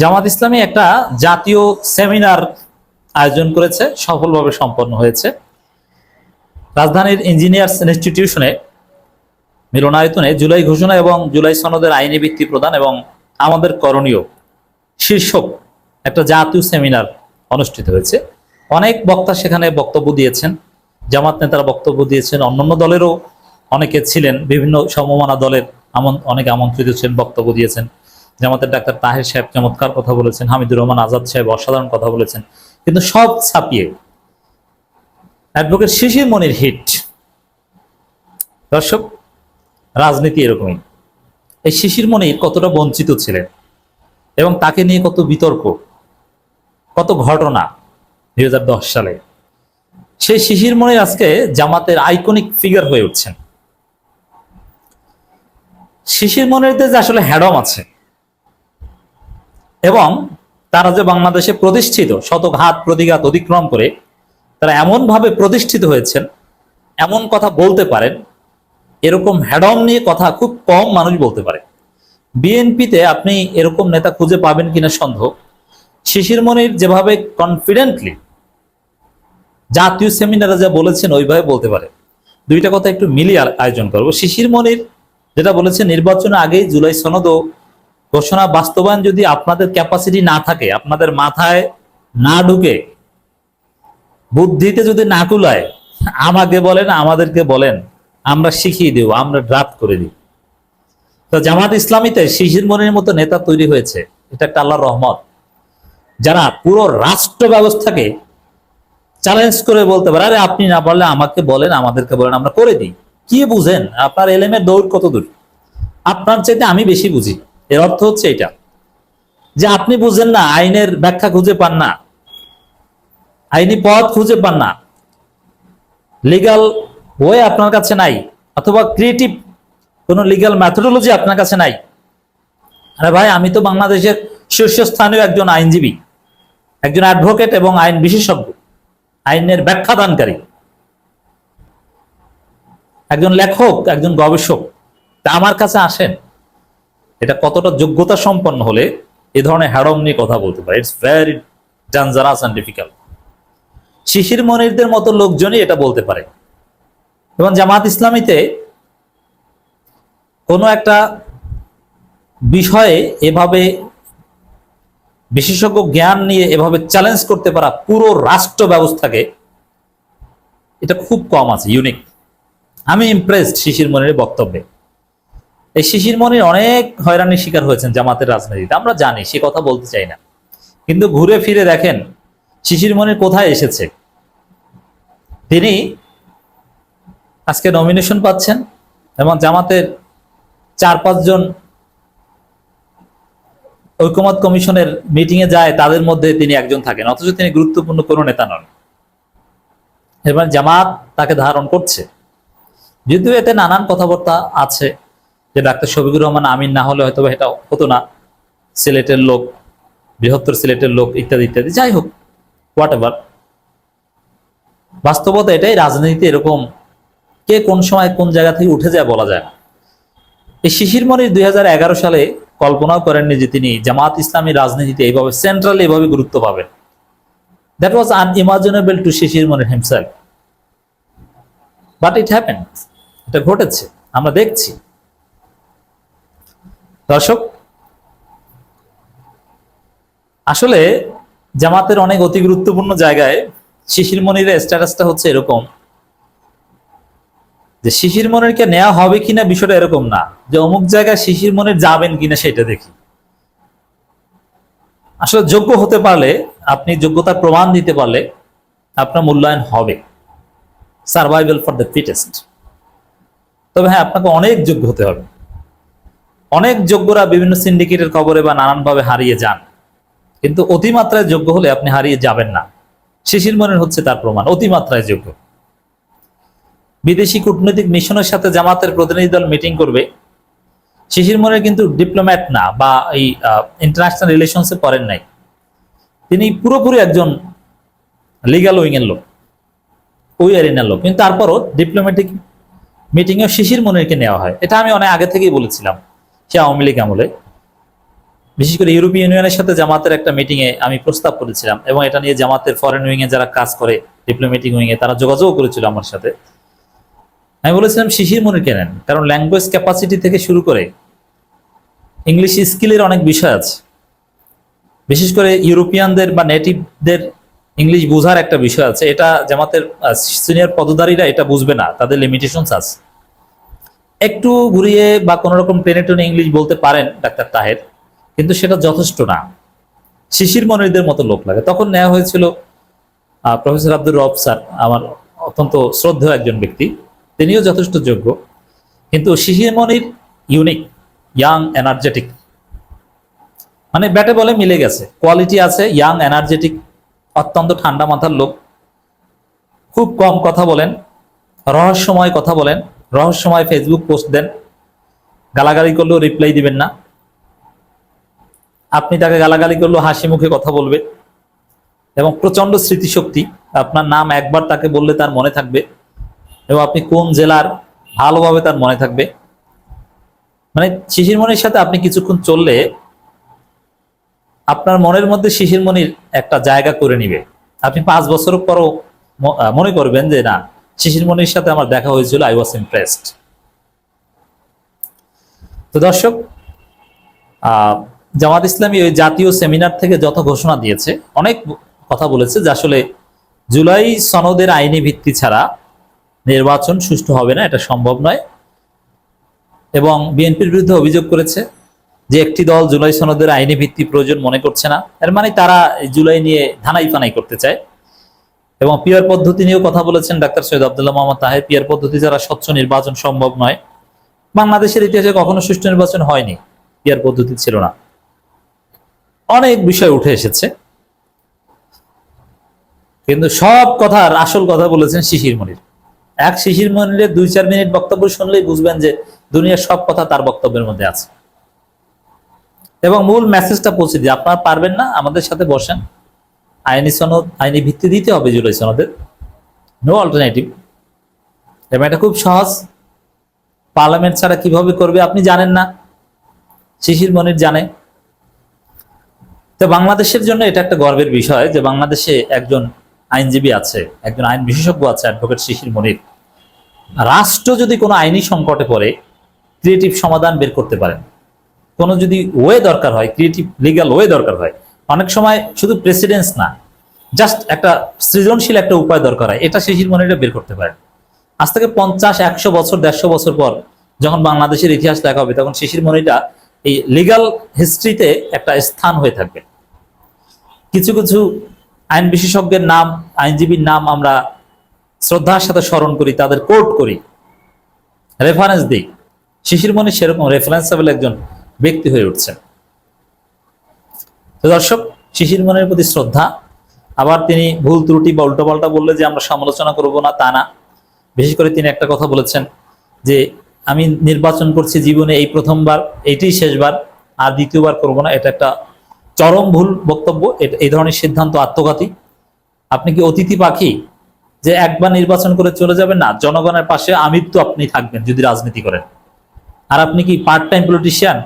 জামাত ইসলামী একটা জাতীয় সেমিনার আয়োজন করেছে, সফলভাবে সম্পন্ন হয়েছে। রাজধানীর ইঞ্জিনিয়ার্স ইনস্টিটিউশনে মিলনায়তনে জুলাই ঘোষণা এবং জুলাই সনদের আইনি ভিত্তি প্রদান এবং আমাদের করণীয় শীর্ষক একটা জাতীয় সেমিনার অনুষ্ঠিত হয়েছে। অনেক বক্তা সেখানে বক্তব্য দিয়েছেন, জামাত নেতারা বক্তব্য দিয়েছেন, অন্যান্য দলেরও অনেকে ছিলেন, বিভিন্ন সমমানা দলের অনেক আমন্ত্রিত ছিলেন, বক্তব্য দিয়েছেন। জামাতের ডাক্তার তাহের সাহেব চমৎকার কথা বলেছেন, হামিদুর রহমান আজাদ সাহেব অসাধারণ কথা বলেছেন। কিন্তু সব ছাপিয়ে অ্যাডভোকেট শিশির মনির হিট। দর্শক, রাজনীতি এরকমই। এই শিশির মনির কতটা বঞ্চিত ছিলেন এবং তাকে নিয়ে কত বিতর্ক, কত ঘটনা দুই হাজার দশ সালে। সেই শিশির মনির আজকে জামাতের আইকনিক ফিগার হয়ে উঠছেন। শিশির মনিরদের যে আসলে হ্যাডম আছে এবং তারা যে বাংলাদেশে প্রতিষ্ঠিত শতঘাত প্রতিঘাত অতিক্রম করে তারা এমনভাবে প্রতিষ্ঠিত হয়েছেন, এমন কথা বলতে পারেন, এরকম হ্যাডম নিয়ে কথা খুব কম মানুষ বলতে পারে। বিএনপিতে আপনি এরকম নেতা খুঁজে পাবেন কিনা সন্দেহ। শিশির মনির যেভাবে কনফিডেন্টলি জাতীয় সেমিনারে যা বলেছেন, ওইভাবে বলতে পারে। দুইটা কথা একটু মিলিয়ে আয়োজন করব। শিশির মনির যেটা বলেছে নির্বাচনের আগেই জুলাই সনদ ঘোষণা বাস্তবায়ন যদি আপনাদের ক্যাপাসিটি না থাকে, আপনাদের মাথায় না ঢুকে, বুদ্ধিতে যদি না কুলায়, আমাকে বলেন, আমাদেরকে বলেন, আমরা শিখিয়ে দেব, আমরা ড্রাফট করে দিই তো জামাত ইসলামীতে শিশির মনির মতো নেতা তৈরি হয়েছে, এটা একটা আল্লাহর রহমত। যারা পুরো রাষ্ট্র ব্যবস্থাকে চ্যালেঞ্জ করে বলতে পারে, আরে আপনি না পারলে আমাকে বলেন, আমাদেরকে বলেন, আমরা করে দিই। কি বুঝেন? আপনার এলেমের দৌড় কত দূর আপনার চাইতে আমি বেশি বুঝি। এর অর্থ হচ্ছে এটা। যে আপনি বুঝেন না, আইনের ব্যাখ্যা খুঁজে পান না, আইনি পথ খুঁজে পান না লিগাল ওয়ে আপনার কাছে নাই, অথবা ক্রিয়েটিভ কোনো লিগাল ম্যাথোডোলজি আপনার কাছে নাই। আরে ভাই, আমি তো বাংলাদেশের শীর্ষস্থানীয় একজন আইনজীবী, একজন অ্যাডভোকেট এবং আইন বিশেষজ্ঞ, আইনের ব্যাখ্যা দানকারী একজন লেখক, একজন গবেষক, তা আমার কাছে আসেন। এটা কতটা যোগ্যতা সম্পন্ন হলে এ ধরনের হ্যাডম নিয়ে কথা বলতে পারে। It's very dangerous and difficult Shishir মনিরদের মতো লোকজনই এটা বলতে পারে। এবং জামাত ইসলামীতে কোনো একটা বিষয়ে এভাবে বিশেষজ্ঞ জ্ঞান নিয়ে এভাবে চ্যালেঞ্জ করতে পারা পুরো রাষ্ট্র ব্যবস্থাকে, এটা খুব কম আছে ইউনিক আমি ইমপ্রেসড শিশির মনির বক্তব্যে। এই শিশির মনির অনেক হয়রানির শিকার হয়েছেন জামাতের রাজনীতিতে। আমরা জানি, সে কথা বলতে চাই না। কিন্তু ঘুরে ফিরে দেখেন, শিশির মনির কোথায় এসেছে? তিনি আজকে নমিনেশন পাচ্ছেন এবং জামাতের চার পাঁচজন ঐকমত কমিশনের মিটিং এ যায়, তাদের মধ্যে তিনি একজন থাকেন। অথচ তিনি গুরুত্বপূর্ণ কোনো নেতা নন। এবার জামাত তাকে ধারণ করছে। যদিও এতে নানান কথাবার্তা আছে যে ডাক্তার শফিকুর রহমান আমিন না হলে হয়তো এটা হতো না। সিলেটের লোক, বৃহত্তর সিলেটের লোক ইত্যাদি ইত্যাদি। যাই হোক হোয়াট এভার বাস্তবতা এটাই, রাজনীতিতে এরকম কে কোন সময় কোন জায়গা থেকে উঠে যায় বলা যায় এই শিশির মনির দুই সালে কল্পনাও করেননি যে তিনি জামাত ইসলামী রাজনীতিতে এইভাবে সেন্ট্রাল এইভাবে গুরুত্ব পাবেন। That was unimaginable to Shishir Monir himself but it happen এটা ঘটেছে। আমরা দেখছি। দর্শক, আসলে জামাতের অনেক অতি গুরুত্বপূর্ণ জায়গায় শিশির মনিরের স্ট্যাটাসটা হচ্ছে এরকম। যে শিশির মনিরকে নেওয়া হবে কিনা বিষয়টা এরকম না, যে অমুক জায়গায় শিশির মনির যাবেন কিনা সেটা দেখি। আসলে যোগ্য হতে পারলে, আপনি যোগ্যতার প্রমাণ দিতে পারলে আপনার মূল্যায়ন হবে। সার্ভাইভাল ফর দ্য ফিটেস্ট তবে হ্যাঁ আপনাকে অনেক যোগ্য হতে হবে। অনেক যোগ্যরা বিভিন্ন সিন্ডিকেটের খবরে বা নানানভাবে হারিয়ে যান। কিন্তু অতিমাত্রায় যোগ্য হলে আপনি হারিয়ে যাবেন না। শিশির মনির হচ্ছে তার প্রমাণ, অতিমাত্রায় যোগ্য। বিদেশি কূটনৈতিক মিশনের সাথে জামাতের প্রতিনিধি দল মিটিং করবে। শিশির মনির কিন্তু ডিপ্লোম্যাট না বা এই ইন্টারন্যাশনাল রিলেশনসে পড়েন নাই। তিনি পুরোপুরি একজন লিগাল উইং এর লোক ওই এরিনার লোক। কিন্তু তারপরও ডিপ্লোম্যাটিক মিটিংয়ে শিশির মনিরকে নেওয়া হয়। এটা আমি অনেক আগে থেকেই বলেছিলাম। সে আওয়ামী লীগ আমলে। বিশেষ করে ইউরোপীয় ইউনিয়নের সাথে জামাতের একটা মিটিংয়ে আমি প্রস্তাব করেছিলাম এবং এটা নিয়ে জামাতের ফরেন উইং এ যারা কাজ করে ডিপ্লোমেটিক উইং এ, তারা যোগাযোগ করেছিল আমার সাথে। আমি বলেছিলাম, শিশির মনির কেনেন কারণ ল্যাঙ্গুয়েজ ক্যাপাসিটি থেকে শুরু করে ইংলিশ স্কিলের অনেক বিষয় আছে। বিশেষ করে ইউরোপিয়ানদের বা নেটিভদের ইংলিশ বোঝার একটা বিষয় আছে। এটা জামাতের সিনিয়র পদধারীরা এটা বুঝবে না। তাদের লিমিটেশনস আছে। একটু ঘুরিয়ে বা কোনো রকম টেনে টেনে ইংলিশ বলতে পারেন ডাক্তার তাহের, কিন্তু সেটা যথেষ্ট না। শিশির মনিরদের মতো লোক লাগে। তখন নেওয়া হয়েছিল প্রফেসর আব্দুর রব স্যার, আমার অত্যন্ত শ্রদ্ধেয় একজন ব্যক্তি। তিনিও যথেষ্ট যোগ্য। কিন্তু Shishir Monir unique young energetic মানে ব্যাটে বলে মিলে গেছে। কোয়ালিটি আছে ইয়াং এনার্জেটিক অত্যন্ত ঠান্ডা মাথার লোক। খুব কম কথা বলেন, রহস্যময় কথা বলেন। রহস্যময় ফেসবুক পোস্ট দেন। গালাগালি করলেও রিপ্লাই দিবেন না। আপনি তাকে গালাগালি করলেও হাসি মুখে কথা বলবে। এবং প্রচণ্ড স্মৃতিশক্তি, আপনার নাম একবার তাকে বললে তার মনে থাকবে। এবং আপনি কোন জেলার, ভালোভাবে তার মনে থাকবে। মানে শিশির মনির সাথে আপনি কিছুক্ষণ চললে আপনার মনের মধ্যে শিশির মনির একটা জায়গা করে নিবে। আপনি পাঁচ বছর পরও মনে করবেন যে না শিশির মনির সাথে আমার দেখা হয়েছিল আই ওয়াজ ইমপ্রেসড তো দর্শক জামাত ইসলামী ওই জাতীয় সেমিনার থেকে যত ঘোষণা দিয়েছে, অনেক কথা বলেছে যে আসলে জুলাই সনদের আইনি ভিত্তি ছাড়া নির্বাচন সুষ্ঠু হবে না, এটা সম্ভব নয়। এবং বিএনপির বিরুদ্ধে অভিযোগ করেছে যে একটি দল জুলাই সনদের আইনি ভিত্তি প্রয়োজন মনে করছে না। এর মানে তারা জুলাই নিয়ে ধানাই ফানাই করতে চায়। এবং পিয়ার পদ্ধতি নিয়েও কথা বলেছেন ডাক্তার সৈয়দ আব্দুল্লাহ মোহাম্মদ তাহের। পিয়ার পদ্ধতি যারা স্বচ্ছ নির্বাচন সম্ভব নয়, বাংলাদেশের ইতিহাসে কখনো সুষ্ঠু নির্বাচন হয়নি পিয়ার পদ্ধতি ছিল না। অনেক বিষয় উঠে এসেছে, কিন্তু সব কথার আসল কথা বলেছেন শিশির মনির। এক শিশির মনিরের দুই চার মিনিট বক্তব্য শুনলেই বুঝবেন যে দুনিয়ার সব কথা তার বক্তব্যের মধ্যে আছে। এবং মূল মেসেজটা পৌঁছে দিয়ে আপনারা পারবেন না, আমাদের সাথে বসেন। আইনি সনদ, আইনি ভিত্তি দিতে হবে জুলাই সনদের। নো অল্টারনেটিভ এবং এটা খুব সহজ। পার্লামেন্ট ছাড়া কীভাবে করবে আপনি জানেন না। শিশির মনির জানে। তো বাংলাদেশের জন্য এটা একটা গর্বের বিষয় যে বাংলাদেশে একজন আইনজীবী আছে, একজন আইন বিশেষজ্ঞ আছে অ্যাডভোকেট শিশির মনির। রাষ্ট্র যদি কোনো আইনি সংকটে পড়ে ক্রিয়েটিভ সমাধান বের করতে পারেন। কোনো যদি ওয়ে দরকার হয় ক্রিয়েটিভ লিগ্যাল ওয়ে দরকার হয় অনেক সময় শুধু প্রেসিডেন্স না জাস্ট একটা সৃজনশীল একটা উপায় দরকার হয়। এটা শিশির মনিরা বের করতে পারেন আজ থেকে পঞ্চাশ, একশো বছর, দেড়শো বছর পর যখন বাংলাদেশের ইতিহাস লেখা হবে, তখন শিশির মনিটা এই লিগ্যাল হিস্ট্রিতে একটা স্থান হয়ে থাকবে। কিছু কিছু আইন বিশেষজ্ঞের নাম, আইনজীবীর নাম আমরা শ্রদ্ধার সাথে স্মরণ করি, তাদের কোর্ট করি। রেফারেন্স দিই। শিশির মনি সেরকম রেফারেন্সেবল একজন ব্যক্তি হয়ে উঠছেন। তো দর্শক, শিশির মনের প্রতি শ্রদ্ধা। আবার তিনি ভুল ত্রুটি বা উল্টোপাল্টা বললে যে আমরা সমালোচনা করব না, তা না। বিশেষ করে তিনি একটা কথা বলেছেন যে, আমি নির্বাচন করছি জীবনে এই প্রথমবার এইটাই শেষবার, আর দ্বিতীয়বার করব না। এটা একটা চরম ভুল বক্তব্য। এই ধরনের সিদ্ধান্ত আত্মঘাতী। আপনি কি অতিথি পাখি যে একবার নির্বাচন করে চলে যাবেন না, জনগণের পাশে আমৃত্যু আপনি থাকবেন যদি রাজনীতি করেন। আর আপনি কি পার্ট টাইম পলিটিশিয়ান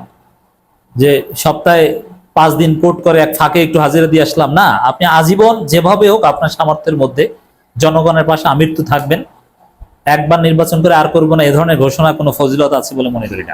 যে সপ্তাহে পাঁচ দিন কোর্ট করে এক ফাঁকে একটু হাজিরা দিয়ে আসলাম। না, আপনি আজীবন যেভাবে হোক আপনার সামর্থ্যের মধ্যে জনগণের পাশে আমৃত্যু থাকবেন। একবার নির্বাচন করে আর করব না, এ ধরনের ঘোষণা কোনো ফজিলত আছে বলে মনে করি না।